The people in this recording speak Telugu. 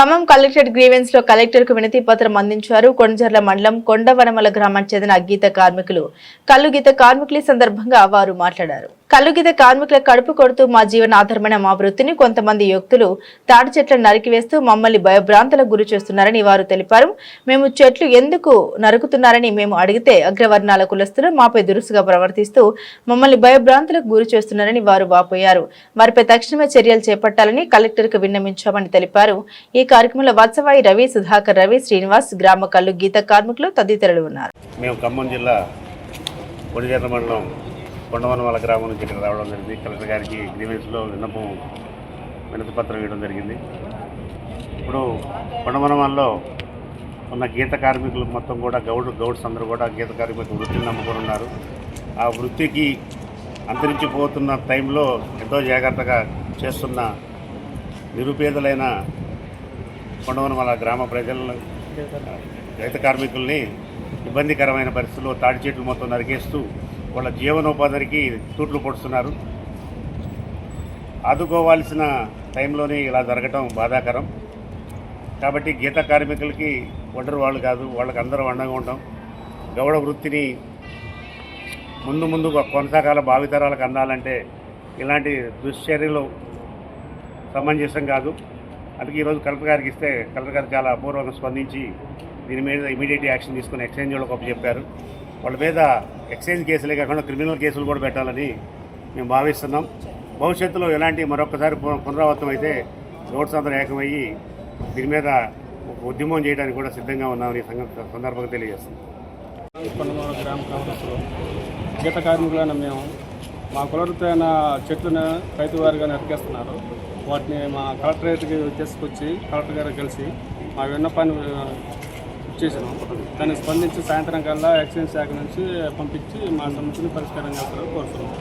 ఖమ్మం కలెక్టరేట్ గ్రీవెన్స్లో కలెక్టర్కు వినతి పత్రం అందించారు. కొండజర్ల మండలం కొండవనమల గ్రామానికి చెందిన గీత కార్మికులు. కల్లు గీత కార్మికులు సందర్భంగా వారు మాట్లాడారు. కల్లు కార్మికుల కడుపు కొడుతూ మా జీవన ఆధారమైన మా వృత్తిని కొంతమంది యుక్తులు తాటి చెట్లను నరికివేస్తూ మమ్మల్ని భయభ్రాంతలకు గురి చేస్తున్నారని వారు తెలిపారు. మేము చెట్లు ఎందుకు నరుకుతున్నారని మేము అడిగితే అగ్రవర్ణాల కులస్తులు మాపై దురుసుగా ప్రవర్తిస్తూ మమ్మల్ని భయభ్రాంతులకు గురి చేస్తున్నారని వారు వాపోయారు. వారిపై తక్షణమే చర్యలు చేపట్టాలని కలెక్టర్కు విన్నమించామని విన్నవించామని తెలిపారు. ఈ కార్యక్రమంలో వత్సవాయి రవి సుధాకర్ రవి శ్రీనివాస్ గ్రామ కల్లు గీత కార్మికులు తదితరులు ఉన్నారు. మేము ఖమ్మం జిల్లా కొడిజర్ల మండలం కొండవనమల గ్రామం నుంచి ఇక్కడ రావడం జరిగింది. కలెక్టర్ గారికి గ్రీవెన్స్లో విన్నపం వినతి పత్రం ఇవ్వడం జరిగింది. ఇప్పుడు కొండవనమల్లో ఉన్న గీత కార్మికులు మొత్తం కూడా గౌడ్ గౌడ్స్ అందరూ కూడా గీత కార్మికులు వృత్తిని నమ్ముకొని ఉన్నారు ఆ వృత్తికి అంతరించిపోతున్న టైంలో ఎంతో జాగ్రత్తగా చేస్తున్న నిరుపేదలైన కొండవనమల గ్రామ ప్రజలను గీత కార్మికుల్ని ఇబ్బందికరమైన పరిస్థితుల్లో తాడి చెట్లు మొత్తం నరికేస్తూ వాళ్ళ జీవనోపాధికి తూట్లు పొడుస్తున్నారు. ఆదుకోవాల్సిన టైంలోనే ఇలా జరగటం బాధాకరం. కాబట్టి గీత కార్మికులకి ఒంటరి వాళ్ళు కాదు వాళ్ళకి అందరూ అండగా ఉంటాం. గౌడ వృత్తిని ముందు ముందు కొనసాగాల భావితరాలకు అందాలంటే ఇలాంటి దుశ్చర్యలు సమంజసం కాదు. అందుకే ఈరోజు కలెక్టర్ గారికి ఇస్తే కలెక్టర్ గారు చాలా అపూర్వంగా స్పందించి దీని మీద ఇమీడియట్ యాక్షన్ తీసుకుని ఎక్స్చేంజ్ వాళ్ళకి ఒక చెప్పారు. వాళ్ళ మీద ఎక్స్చేంజ్ కేసులే కాకుండా క్రిమినల్ కేసులు కూడా పెట్టాలని మేము భావిస్తున్నాం. భవిష్యత్తులో ఎలాంటి మరొకసారి పున- పునరావృతం అయితే రోడ్స్ అందరూ ఏకమయ్యి దీని మీద ఒక ఉద్యమం చేయడానికి కూడా సిద్ధంగా ఉన్నామని సందర్భంగా తెలియజేస్తున్నాం. కొండమూరు గ్రామ కాంగ్రెస్లో గీత కార్మికులైన మేము మా కులవృత్తైన చెట్లను రైతు వారిగా నరికేస్తున్నారు. వాటిని మా కలెక్టరేట్కి తీసుకొచ్చి కలెక్టర్ గారు కలిసి మా విన్నపాన్ని చేసినాం దాన్ని స్పందించి సాయంత్రం కల్లా ఎక్సైజ్ శాఖ నుంచి పంపించి మా సమస్యను పరిష్కారం చేస్తారని కోరుతున్నాం.